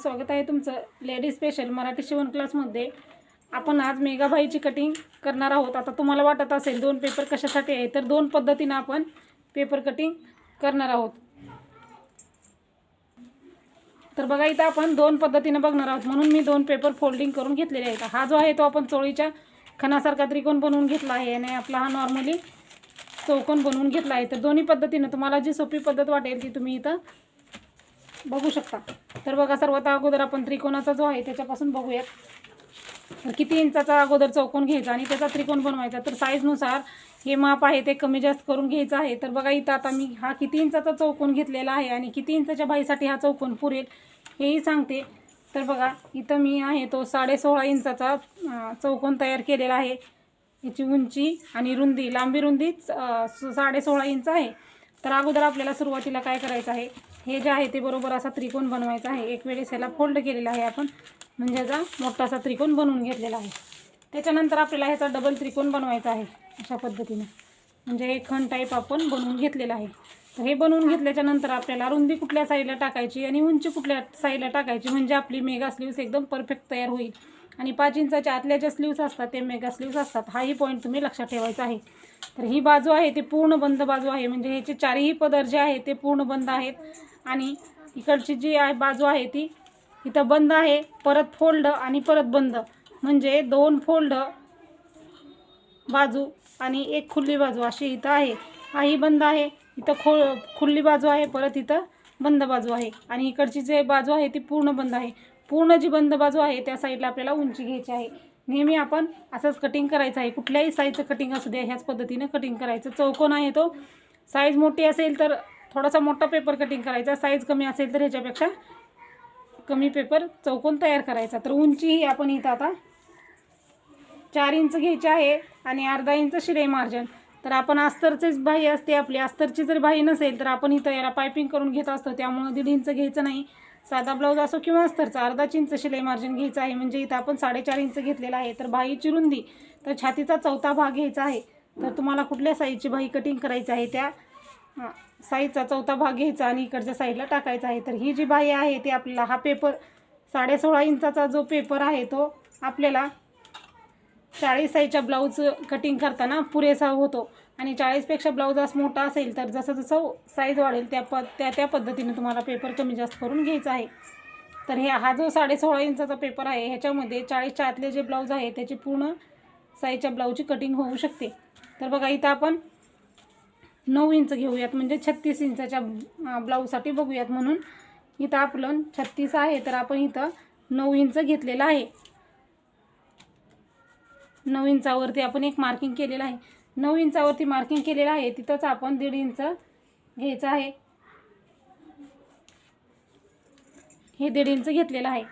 स्वागत आहे तुमचं. लेडीज स्पेशल मराठी शिवण क्लासमध्ये आपण आज मेगाबाईची कटिंग करणार आहोत. आता तुम्हाला वाटत असेल दोन पेपर कशासाठी आहे तर दोन पद्धतीनं आपण पेपर कटिंग करणार आहोत. तर बघा इथं आपण दोन पद्धतीनं बघणार आहोत. म्हणून मी दोन पेपर फोल्डिंग करून घेतलेले आहेत. हा जो आहे तो आपण चोळीच्या खणासारखा त्रिकोण बनवून घेतला आहे आणि आपला हा नॉर्मली चौकोन बनवून घेतला आहे. तर दोन्ही पद्धतीनं तुम्हाला जी सोपी पद्धत वाटेल ती तुम्ही इथं बघू शकता. तर बघा सर्वात अगोदर आपण त्रिकोणाचा जो आहे त्याच्यापासून बघूयात. तर किती इंचाचा अगोदर चौकोन घ्यायचा आणि त्याचा त्रिकोण बनवायचा. तर साईजनुसार हे माप आहे ते कमी जास्त करून घ्यायचं आहे. तर बघा इथं आता मी हा किती इंचाचा चौकोन घेतलेला आहे आणि किती इंचाच्या बाईसाठी हा चौकोन पुरेल हेही सांगते. तर बघा इथं मी आहे तो साडे सोळा इंचाचा चौकोन तयार केलेला आहे. याची उंची आणि रुंदी लांबी रुंदी साडे सोळा इंच आहे. तर अगोदर आपल्याला सुरुवातीला काय करायचं आहे? हे जे आहे ते बरोबर असा त्रिकोण बनवायचा आहे. एक वेळेस ह्याला फोल्ड केलेला आहे आपण. म्हणजे याचा मोठासा त्रिकोण बनवून घेतलेला आहे. त्याच्यानंतर आपल्याला ह्याचा डबल त्रिकोण बनवायचा आहे. अशा पद्धतीने. म्हणजे हे खण टाईप आपण बनवून घेतलेला आहे. तर हे बनवून घेतल्याच्या नंतर आपल्याला रुंदी कुठल्या साईडला टाकायची आणि उंची कुठल्या साईडला टाकायची म्हणजे आपली मेगा स्लीव्स एकदम परफेक्ट तयार होईल. आणि पाच इंचाच्या आतल्या ज्या स्लीव्स असतात ते मेगा स्लीव्स असतात. हाही पॉईंट तुम्ही लक्षात ठेवायचा आहे. तर ही बाजू आहे ती पूर्ण बंद बाजू आहे. म्हणजे ह्याचे चारही पदर जे आहे ते पूर्ण बंद आहेत. आणि इकडची जी आहे बाजू आहे ती इथं बंद आहे. परत फोल्ड आणि परत बंद. म्हणजे दोन फोल्ड बाजू आणि एक खुल्ली बाजू अशी इथं आहे. हाही बंद आहे. इथं खो खुल्ली बाजू आहे परत इथं बंद बाजू आहे. आणि इकडची जे बाजू आहे ती पूर्ण बंद आहे. पूर्ण जी बंद बाजू आहे त्या साईडला आपल्याला उंची घ्यायची आहे. नेहमी आपण असंच कटिंग करायचं आहे. कुठल्याही साईजचं कटिंग असू द्या ह्याच पद्धतीनं कटिंग करायचं. चौकोन आहे तो. साईज मोठी असेल तर थोडासा मोठा पेपर कटिंग करायचा. साईज कमी असेल तर ह्याच्यापेक्षा कमी पेपर चौकोन तयार करायचा. तर उंची ही आपण इथं आता चार इंच घ्यायची आहे आणि अर्धा इंच शिलाई मार्जिन तर आपण अस्तरचीच बाही असते आपली. अस्तरची जर बाही नसेल तर आपण इथं याला पायपिंग करून घेत असतो. त्यामुळं दीड इंच घ्यायचं नाही. साधा ब्लाऊज असो किंवा अस्तरचा अर्धाच इंच शिलाई मार्जिन घ्यायचं आहे. म्हणजे इथं आपण साडेचार इंच घेतलेला आहे. तर बाहीची रुंदी तर छातीचा चौथा भाग घ्यायचा आहे. तर तुम्हाला कुठल्या साईजची बाही कटिंग करायची आहे त्या साईजचा चौथा भाग घ्यायचा आणि इकडच्या साईडला टाकायचा आहे. तर ही जी बाही आहे ती आपल्याला हा पेपर साडे सोळा इंचाचा जो पेपर आहे तो आपल्याला चाळीस साईजच्या ब्लाऊज कटिंग करताना पुरेसा होतो. आणि चाळीसपेक्षा ब्लाऊज असं मोठा असेल तर जसं जसं साईज वाढेल त्या प त्या त्या पद्धतीने तुम्हाला पेपर कमी जास्त करून घ्यायचा आहे. तर हे हा जो साडेसोळा इंचाचा पेपर आहे ह्याच्यामध्ये चाळीसच्या आतले जे ब्लाऊज आहे त्याची पूर्ण साईजच्या ब्लाऊजची कटिंग होऊ शकते. तर बघा इथं आपण नऊ इंच घेऊयात म्हणजे छत्तीस इंचाच्या ब्लाऊजसाठी बघूयात. म्हणून इथं आपलं छत्तीस आहे तर आपण इथं नऊ इंच घेतलेलं आहे. नऊ इंचावरती आपण एक मार्किंग केलेलं आहे. नऊ इंचावरती मार्किंग केलेलं आहे. तिथंच आपण दीड इंच घ्यायचं आहे. हे दीड इंच घेतलेलं आहे.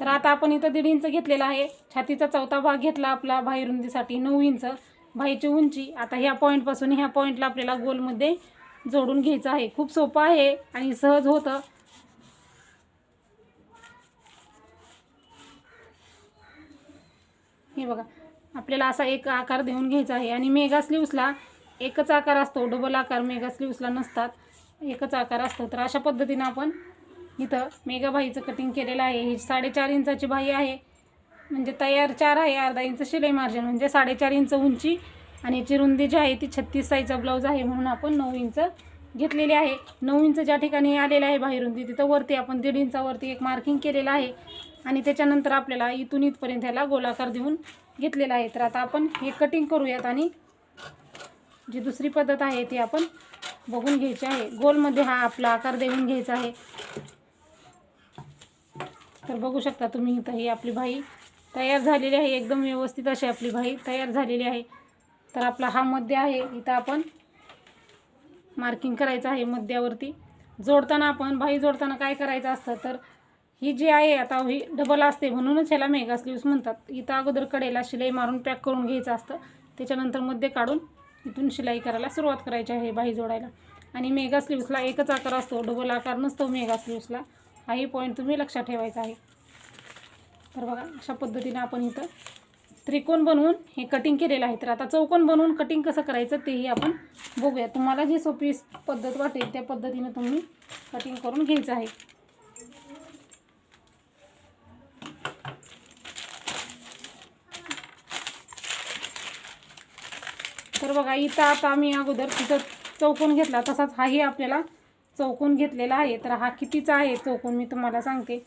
तर आता आपण इथं दीड इंच घेतलेला आहे. छातीचा चौथा भाग घेतला आपला बाही रुंदीसाठी नऊ इंच. भाईची उंची. आता ह्या पॉईंटपासून ह्या पॉईंटला आपल्याला गोलमध्ये जोडून घ्यायचं आहे. खूप सोपं आहे आणि सहज होतं. हे बघा. आपल्याला असा एक आकार देऊन घ्यायचा आहे. आणि मेगा स्लीव्सला एकच आकार असतो डबल आकार मेगा स्लीव्सला नसतात. एकच आकार असतो. तर अशा पद्धतीनं आपण इथं मेगाबाईचं कटिंग केलेलं आहे. ही साडेचार इंचाची बाई आहे. म्हणजे तयार चार आहे. अर्धा इंच शिलाई मार्जिन म्हणजे साडेचार इंच उंची आणि याची रुंदी जी आहे ती छत्तीस साईजचा ब्लाऊज आहे म्हणून आपण नऊ इंच घेतलेली आहे. नऊ इंच ज्या ठिकाणी आलेलं आहे बाहेर रुंदी तिथं वरती आपण दीड इंचावरती एक मार्किंग केलेलं आहे. आणि त्याच्यानंतर आपल्याला इथून इथपर्यंत ह्याला गोलाकार देऊन घेतलेला आहे. तर आता आपण हे कटिंग करूयात आणि जी दुसरी पद्धत आहे ती आपण बघून घ्यायची आहे. गोलमध्ये हा आपला आकार देऊन घ्यायचा आहे. तर बघू शकता तुम्ही इथं ही आपली भाई तयार झालेली आहे. एकदम व्यवस्थित अशी आपली भाई तयार झालेली आहे. तर आपला हा मध्य आहे. इथं आपण मार्किंग करायचं आहे मध्यावरती. जोडताना आपण भाई जोडताना काय करायचं असतं तर ही जी आहे आता ही डबल असते म्हणूनच ह्याला मेगा स्लीव्स म्हणतात. इथं अगोदर कडेला शिलाई मारून पॅक करून घ्यायचं असतं. त्याच्यानंतरमध्ये काढून इथून शिलाई करायला सुरुवात करायची आहे बाही जोडायला. आणि मेगा स्लीव्सला एकच आकार असतो डबल आकार नसतो मेगा स्लीव्सला हाही पॉईंट तुम्ही लक्षात ठेवायचा आहे. तर बघा अशा पद्धतीने आपण इथं त्रिकोण बनवून हे कटिंग केलेलं आहे. तर आता चौकोन बनवून कटिंग कसं करायचं तेही आपण बघूया. तुम्हाला जी सोपी पद्धत वाटेल त्या पद्धतीने तुम्ही कटिंग करून घ्यायचं आहे. तर बघा इथं आता आम्ही अगोदर तिथं चौकोन घेतला तसाच हाही आपल्याला चौकोन घेतलेला आहे. तर हा कितीचा आहे चौकोन मी तुम्हाला सांगते.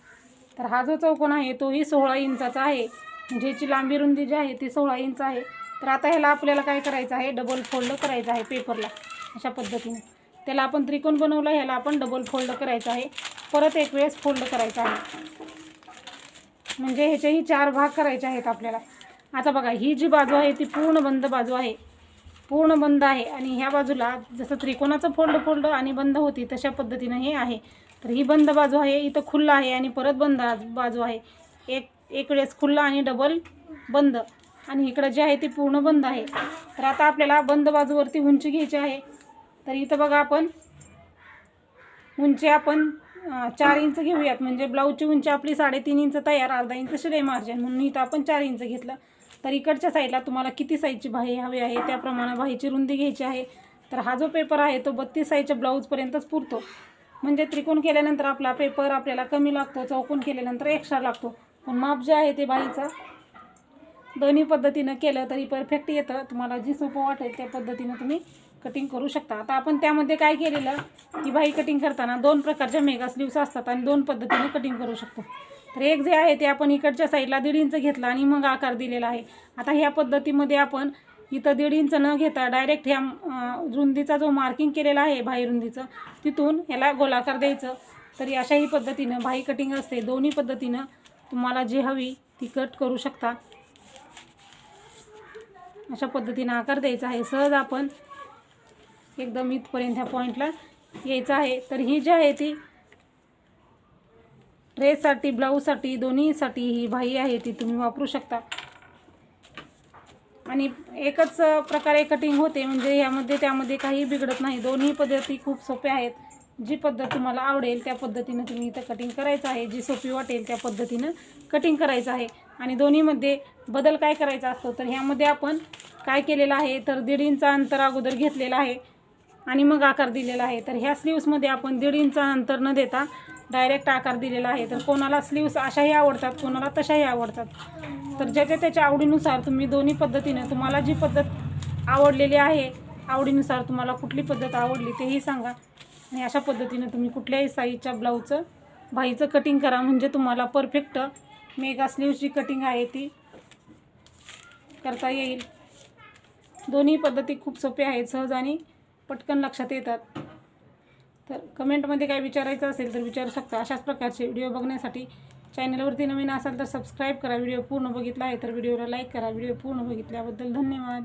तर हा जो चौकोन आहे तोही सोळा इंचाचा आहे. म्हणजे याची लांबी रुंदी जी आहे ती सोळा इंच आहे. तर आता ह्याला आपल्याला काय करायचं आहे? डबल फोल्ड करायचं आहे पेपरला अशा पद्धतीने. त्याला आपण त्रिकोण बनवला ह्याला आपण डबल फोल्ड करायचं आहे. परत एक वेळेस फोल्ड करायचं आहे. म्हणजे ह्याचेही चार भाग करायचे आहेत आपल्याला. आता बघा ही जी बाजू आहे ती पूर्ण बंद बाजू आहे. पूर्ण बंद आहे आणि ह्या बाजूला जसं त्रिकोणाचं फोल्ड फोल्ड आणि बंद होती तशा पद्धतीनं हे आहे. तर ही बंद बाजू आहे इथं खुल्ला आहे आणि परत बंद आज- बाजू आहे. एक एक वेळेस खुल्ला आणि डबल बंद. आणि इकडं जे आहे ते पूर्ण बंद आहे. तर आता आपल्याला बंद बाजूवरती उंची घ्यायची आहे. तर इथं बघा आपण उंची आपण चार इंच घेऊयात. म्हणजे ब्लाऊजची उंची आपली साडेतीन इंच तयार अर्धा इंच शिलाई मार्जिन म्हणून इथं आपण चार इंच घेतलं. तर इकडच्या साईडला तुम्हाला किती साईजची बाही हवी आहे त्याप्रमाणे बाहीची रुंदी घ्यायची आहे. तर हा जो पेपर आहे तो बत्तीस साईजच्या ब्लाऊजपर्यंतच पुरतो. म्हणजे त्रिकोण केल्यानंतर आपला पेपर आपल्याला कमी लागतो चौकोन केल्यानंतर एक्स्ट्रा लागतो. पण माप जे आहे ते बाईचा दोन्ही पद्धतीनं केलं तरी परफेक्ट येतं. तुम्हाला जी सोपं वाटेल त्या पद्धतीनं तुम्ही कटिंग करू शकता. आता आपण त्यामध्ये काय केलेलं की बाई कटिंग करताना दोन प्रकारच्या मेगा स्लीव्स असतात आणि दोन पद्धतीने कटिंग करू शकतो. तर एक जे आहे ते आपण इकडच्या साईडला दीड इंच घेतला आणि मग आकार दिलेला आहे. आता ह्या पद्धतीमध्ये आपण इथं दीड इंच न घेता डायरेक्ट ह्या रुंदीचा जो मार्किंग केलेला आहे भाई रुंदीचं तिथून ह्याला गोलाकार द्यायचं. तरी अशाही पद्धतीनं भाई कटिंग असते. दोन्ही पद्धतीनं तुम्हाला जी हवी ती कट करू शकता. अशा पद्धतीनं आकार द्यायचा आहे. सहज आपण एकदम इथपर्यंत ह्या पॉईंटला यायचं आहे. तर ही जी आहे ती ड्रेससाठी ब्लाऊजसाठी दोन्हीसाठी ही बाही आहे ती तुम्ही वापरू शकता. आणि एकच प्रकारे कटिंग होते म्हणजे यामध्ये त्यामध्ये काही बिघडत नाही. दोन्ही पद्धती खूप सोप्या आहेत. जी पद्धत तुम्हाला आवडेल त्या पद्धतीनं तुम्ही इथं कटिंग करायचं आहे. जी सोपी वाटेल त्या पद्धतीनं कटिंग करायचं आहे. आणि दोन्हीमध्ये बदल काय करायचा असतो तर ह्यामध्ये आपण काय केलेलं आहे तर दीड इंचा अंतर अगोदर घेतलेलं आहे. आणि मग आकार दिलेला आहे. तर ह्या स्लीव्समध्ये आपण दीड इंचा अंतर न देता डायरेक्ट आकार दिलेला आहे. तर कोणाला स्लीव्स अशाही आवडतात कोणाला तशाही आवडतात. तर ज्याच्या त्याच्या आवडीनुसार तुम्ही दोन्ही पद्धतीने तुम्हाला जी पद्धत आवडलेली आहे आवडीनुसार तुम्हाला कुठली पद्धत आवडली तेही सांगा. आणि अशा पद्धतीने तुम्ही कुठल्याही साईजच्या ब्लाऊजचं भाईचं कटिंग करा. म्हणजे तुम्हाला परफेक्ट मेगा स्लीव्सची कटिंग आहे ती करता येईल. दोन्ही पद्धती खूप सोप्या आहेत सहज आणि पटकन लक्षात येतात. तर कमेंटमध्ये काय विचारायचं असेल तर विचारू शकता. अशाच प्रकारचे व्हिडिओ बघण्यासाठी चॅनलवरती नवीन असाल तर सबस्क्राईब करा. व्हिडिओ पूर्ण बघितला आहे तर व्हिडिओला लाईक करा. व्हिडिओ पूर्ण बघितल्याबद्दल धन्यवाद.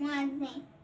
माझे.